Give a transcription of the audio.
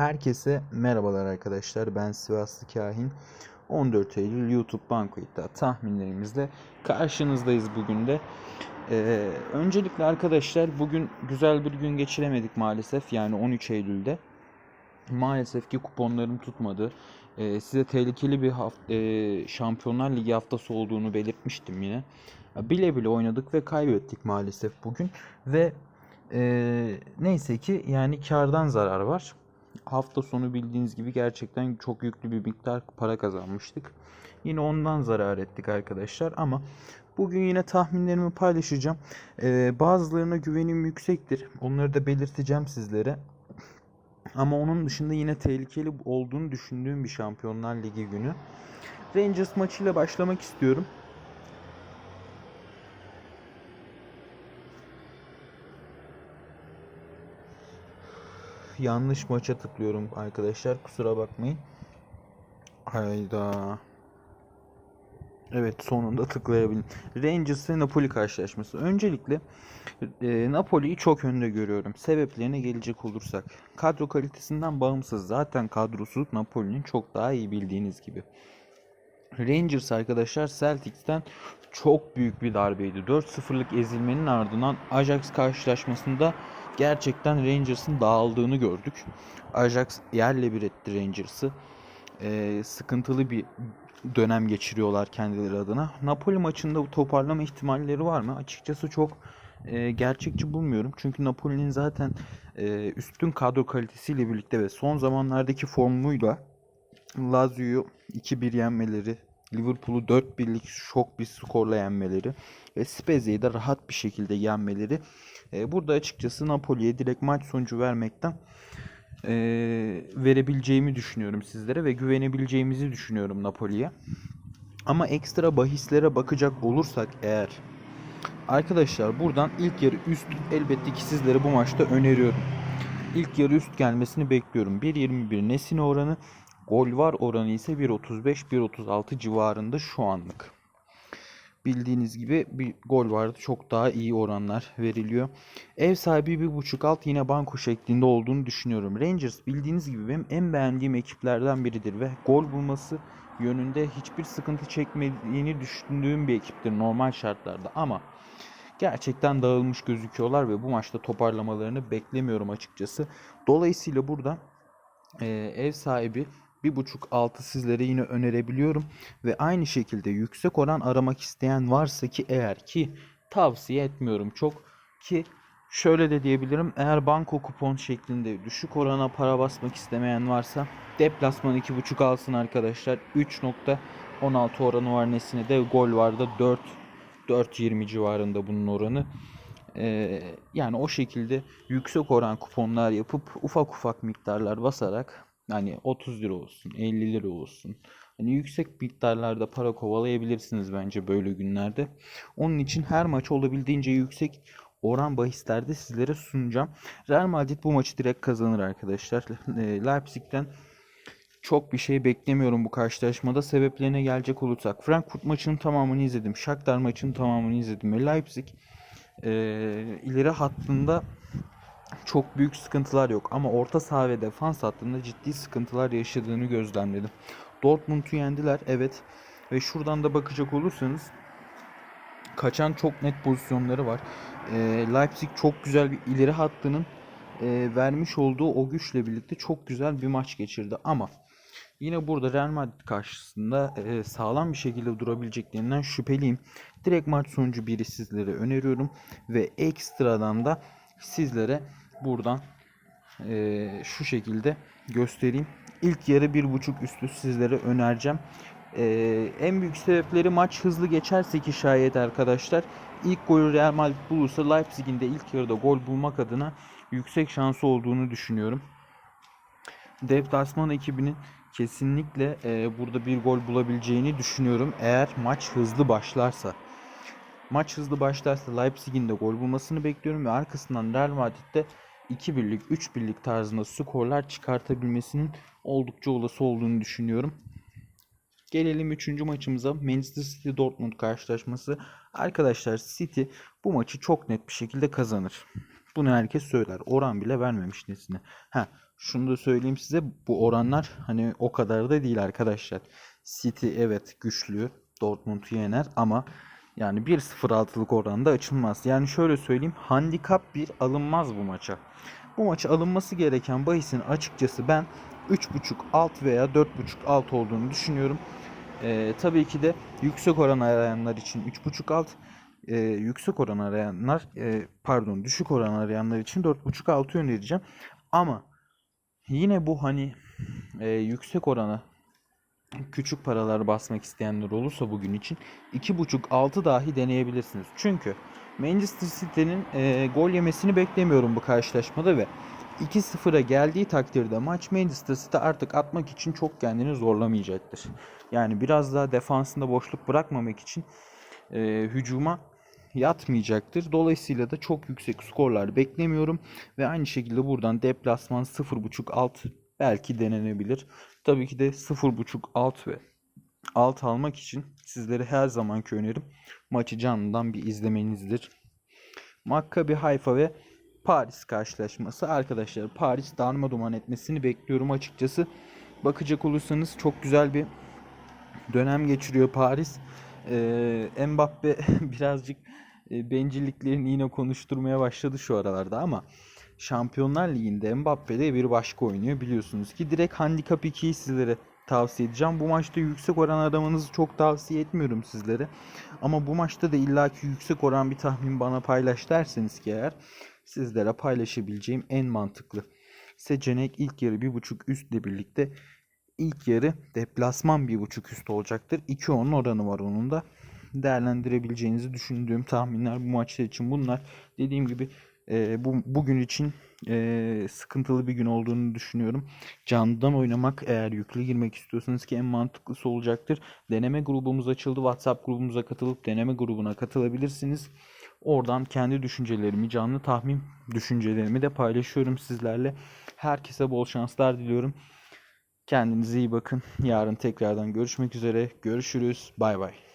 Herkese merhabalar arkadaşlar. Ben Sivaslı Kahin. 14 Eylül YouTube Banko İddia tahminlerimizle karşınızdayız bugün de. Ee, öncelikle arkadaşlar bugün güzel bir gün geçiremedik maalesef. Yani 13 Eylül'de. Maalesef ki kuponlarım tutmadı. Ee, size tehlikeli bir haft- e, Şampiyonlar Ligi haftası olduğunu belirtmiştim yine. Bile bile oynadık ve kaybettik maalesef bugün. Ve e, neyse ki yani kardan zarar var. Hafta sonu bildiğiniz gibi gerçekten çok yüklü bir miktar para kazanmıştık. Yine ondan zarar ettik arkadaşlar ama bugün yine tahminlerimi paylaşacağım. Ee, bazılarına güvenim yüksektir. Onları da belirteceğim sizlere. Ama onun dışında yine tehlikeli olduğunu düşündüğüm bir Şampiyonlar Ligi günü. Rangers maçıyla başlamak istiyorum. Yanlış maça tıklıyorum arkadaşlar. Kusura bakmayın. Hayda. Evet sonunda tıklayabildim. Rangers ve Napoli karşılaşması. Öncelikle e, Napoli'yi çok önde görüyorum. Sebeplerine gelecek olursak. Kadro kalitesinden bağımsız. Zaten kadrosu Napoli'nin çok daha iyi bildiğiniz gibi. Rangers arkadaşlar Celtics'ten çok büyük bir darbeydi. 4-0'lık ezilmenin ardından Ajax karşılaşmasında gerçekten Rangers'ın dağıldığını gördük. Ajax yerle bir etti Rangers'ı. Ee, sıkıntılı bir dönem geçiriyorlar kendileri adına. Napoli maçında toparlama ihtimalleri var mı? Açıkçası çok e, gerçekçi bulmuyorum. Çünkü Napoli'nin zaten e, üstün kadro kalitesiyle birlikte ve son zamanlardaki formuyla Lazio'yu 2-1 yenmeleri, Liverpool'u 4-1'lik şok bir skorla yenmeleri ve Spezia'yı da rahat bir şekilde yenmeleri e, burada açıkçası Napoli'ye direkt maç sonucu vermekten e, verebileceğimi düşünüyorum sizlere ve güvenebileceğimizi düşünüyorum Napoli'ye. Ama ekstra bahislere bakacak olursak eğer arkadaşlar buradan ilk yarı üst elbette ki sizlere bu maçta öneriyorum. İlk yarı üst gelmesini bekliyorum. 1.21 Nesine oranı, gol var oranı ise 1.35-1.36 civarında şu anlık. Bildiğiniz gibi bir gol vardı. Çok daha iyi oranlar veriliyor. Ev sahibi bir buçuk alt yine banko şeklinde olduğunu düşünüyorum. Rangers bildiğiniz gibi benim en beğendiğim ekiplerden biridir ve gol bulması yönünde hiçbir sıkıntı çekmediğini düşündüğüm bir ekiptir normal şartlarda ama gerçekten dağılmış gözüküyorlar ve bu maçta toparlamalarını beklemiyorum açıkçası. Dolayısıyla burada e, ev sahibi bir buçuk altı sizlere yine önerebiliyorum. Ve aynı şekilde yüksek oran aramak isteyen varsa ki eğer ki tavsiye etmiyorum çok ki şöyle de diyebilirim. Eğer banko kupon şeklinde düşük orana para basmak istemeyen varsa deplasman 2.5 alsın arkadaşlar. 3.16 oranı var nesine de gol vardı 4 4.20 civarında bunun oranı. Ee, yani o şekilde yüksek oran kuponlar yapıp ufak ufak miktarlar basarak hani 30 lira olsun 50 lira olsun hani yüksek miktarlarda para kovalayabilirsiniz bence böyle günlerde. Onun için her maç olabildiğince yüksek oran bahislerde sizlere sunacağım. Real Madrid bu maçı direkt kazanır arkadaşlar. Ee, Leipzig'ten çok bir şey beklemiyorum bu karşılaşmada. Sebeplerine gelecek olursak. Frankfurt maçının tamamını izledim. Shakhtar maçının tamamını izledim. Leipzig e, ileri hattında çok büyük sıkıntılar yok. Ama orta saha ve defans hattında ciddi sıkıntılar yaşadığını gözlemledim. Dortmund'u yendiler evet. Ve şuradan da bakacak olursanız kaçan çok net pozisyonları var. E, Leipzig çok güzel bir ileri hattının e, vermiş olduğu o güçle birlikte çok güzel bir maç geçirdi. Ama Yine burada Real Madrid karşısında e, sağlam bir şekilde durabileceklerinden şüpheliyim. Direkt maç sonucu biri sizlere öneriyorum. Ve ekstradan da sizlere buradan e, şu şekilde göstereyim. İlk yarı bir buçuk üstü sizlere önereceğim. E, en büyük sebepleri maç hızlı geçerse ki şayet arkadaşlar. ilk golü Real Madrid bulursa Leipzig'in de ilk yarıda gol bulmak adına yüksek şansı olduğunu düşünüyorum. Deplasman ekibinin kesinlikle e, burada bir gol bulabileceğini düşünüyorum. Eğer maç hızlı başlarsa. Maç hızlı başlarsa Leipzig'in de gol bulmasını bekliyorum ve arkasından Real Madrid'de 2 birlik, 3 birlik tarzında skorlar çıkartabilmesinin oldukça olası olduğunu düşünüyorum. Gelelim 3. maçımıza. Manchester City Dortmund karşılaşması. Arkadaşlar City bu maçı çok net bir şekilde kazanır. Bunu herkes söyler. Oran bile vermemiş nesine. Ha, şunu da söyleyeyim size bu oranlar hani o kadar da değil arkadaşlar. City evet güçlü. Dortmund'u yener ama yani 1.06'lık oranda açılmaz. Yani şöyle söyleyeyim handikap bir alınmaz bu maça. Bu maça alınması gereken bahisin açıkçası ben 3.5 alt veya 4.5 alt olduğunu düşünüyorum. Ee, tabii ki de yüksek oran arayanlar için 3.5 alt, e, yüksek oran arayanlar e, pardon düşük oran arayanlar için 4.5 altı önereceğim. Ama yine bu hani e, yüksek orana küçük paralar basmak isteyenler olursa bugün için 2.5 altı dahi deneyebilirsiniz. Çünkü Manchester City'nin e, gol yemesini beklemiyorum bu karşılaşmada ve 2-0'a geldiği takdirde maç Manchester City artık atmak için çok kendini zorlamayacaktır. Yani biraz daha defansında boşluk bırakmamak için e, hücuma yatmayacaktır. Dolayısıyla da çok yüksek skorlar beklemiyorum ve aynı şekilde buradan deplasman 0.5 alt belki denenebilir. Tabii ki de 0.5 alt ve alt almak için sizlere her zamanki önerim maçı canlıdan bir izlemenizdir. Maccabi Haifa ve Paris karşılaşması. Arkadaşlar Paris darmadağın etmesini bekliyorum açıkçası. Bakacak olursanız çok güzel bir dönem geçiriyor Paris. Ee, Mbappe birazcık e, bencilliklerini yine konuşturmaya başladı şu aralarda ama Şampiyonlar Ligi'nde Mbappe de bir başka oynuyor biliyorsunuz ki. Direkt Handicap 2'yi sizlere tavsiye edeceğim. Bu maçta yüksek oran aramanızı çok tavsiye etmiyorum sizlere. Ama bu maçta da illaki yüksek oran bir tahmin bana paylaş derseniz ki eğer sizlere paylaşabileceğim en mantıklı seçenek ilk yarı 1.5 üstle birlikte ilk yarı deplasman 1.5 üst olacaktır. 2-10 oranı var onun da. Değerlendirebileceğinizi düşündüğüm tahminler bu maçlar için bunlar. Dediğim gibi bu bugün için e, sıkıntılı bir gün olduğunu düşünüyorum. Canlıdan oynamak eğer yüklü girmek istiyorsanız ki en mantıklısı olacaktır. Deneme grubumuz açıldı. WhatsApp grubumuza katılıp deneme grubuna katılabilirsiniz. Oradan kendi düşüncelerimi, canlı tahmin düşüncelerimi de paylaşıyorum sizlerle. Herkese bol şanslar diliyorum. Kendinize iyi bakın. Yarın tekrardan görüşmek üzere. Görüşürüz. Bay bay.